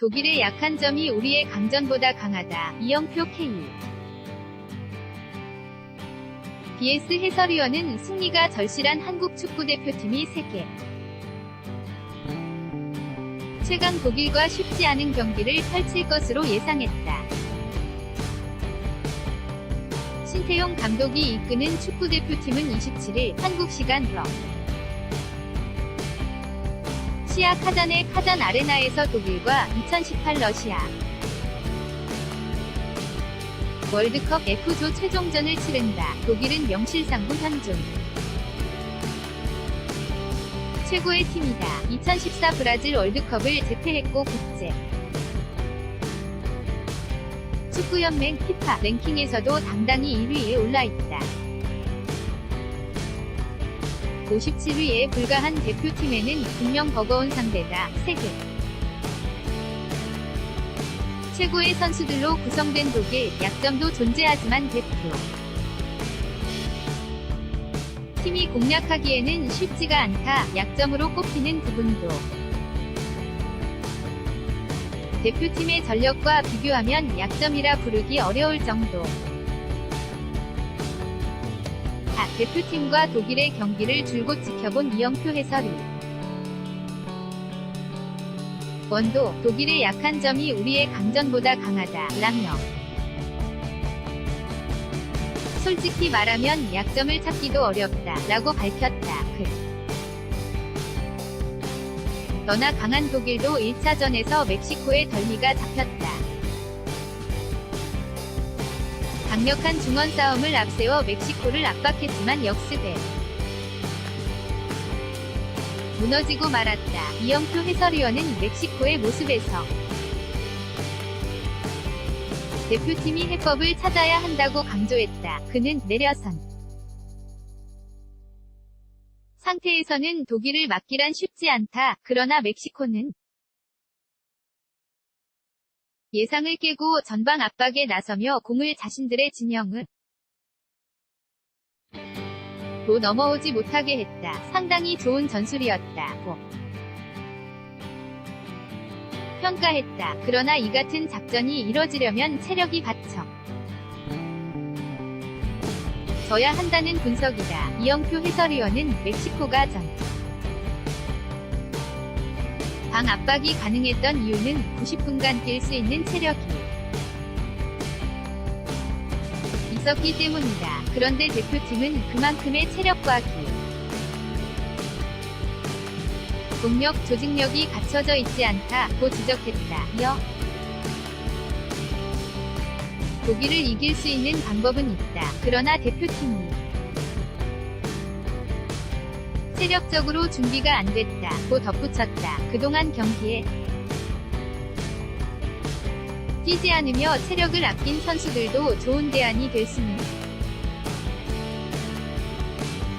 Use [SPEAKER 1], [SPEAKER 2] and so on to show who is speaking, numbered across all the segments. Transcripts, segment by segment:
[SPEAKER 1] 독일의 약한 점이 우리의 강전보다 강하다. 이영표 K. BS 해설위원은 승리가 절실한 한국 축구 대표팀이 3개. 최강 독일과 쉽지 않은 경기를 펼칠 것으로 예상했다. 신태용 감독이 이끄는 축구 대표팀은 27일 한국 시간 러 시아 카잔의 카잔 아레나에서 독일과 2018 러시아 월드컵 F조 최종전을 치른다. 독일은 명실상부 현존. 최고의 팀이다. 2014 브라질 월드컵을 제패했고 국제 축구연맹 피파 랭킹에서도 당당히 1위에 올라있다. 57위에 불과한 대표팀에는 분명 버거운 상대다. 세계 최고의 선수들로 구성된 독일, 약점도 존재하지만 대표. 팀이 공략하기에는 쉽지가 않다. 약점으로 꼽히는 부분도. 대표팀의 전력과 비교하면 약점이라 부르기 어려울 정도. 대표팀과 독일의 경기를 줄곧 지켜본 이영표 해설위. 원도, 독일의 약한 점이 우리의 강전보다 강하다. 라며. 솔직히 말하면 약점을 찾기도 어렵다. 라고 밝혔다. 그. 너나 강한 독일도 1차전에서 멕시코의 덜미가 잡혔다. 강력한 중원 싸움을 앞세워 멕시코를 압박했지만 역습에 무너지고 말았다. 이영표 해설위원은 멕시코의 모습에서 대표팀이 해법을 찾아야 한다고 강조했다. 그는 내려선 상태에서는 독일을 막기란 쉽지 않다. 그러나 멕시코는 예상을 깨고 전방 압박에 나서며 공을 자신들의 진영을 도 넘어오지 못하게 했다. 상당히 좋은 전술이었다. 고 평가했다. 그러나 이 같은 작전이 이뤄지려면 체력이 받쳐 져야 한다는 분석이다. 이영표 해설위원은 멕시코가 전. 방 압박이 가능했던 이유는 90분간 뛸 수 있는 체력이 있었기 때문이다. 그런데 대표팀은 그만큼의 체력과 기, 동력, 조직력이 갖춰져 있지 않다고 지적했다. 이어 독일을 이길 수 있는 방법은 있다. 그러나 대표팀이 체력적으로 준비가 안 됐다 고 덧붙였다. 그동안 경기에 뛰지 않으며 체력을 아낀 선수들도 좋은 대안이 될 수는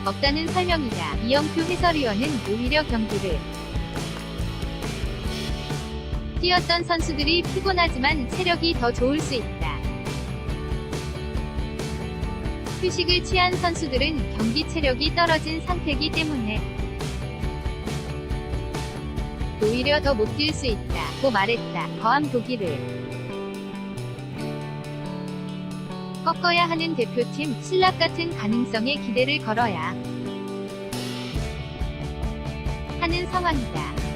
[SPEAKER 1] 없다는 설명이다. 이영표 해설위원은 오히려 경기를 뛰었던 선수들이 피곤하지만 체력이 더 좋을 수 있다. 휴식을 취한 선수들은 경기 체력이 떨어진 상태이기 때문에 오히려 더 못 뛸 수 있다고 말했다. 거함 독일을 꺾어야 하는 대표팀 신락 같은 가능성에 기대를 걸어야 하는 상황이다.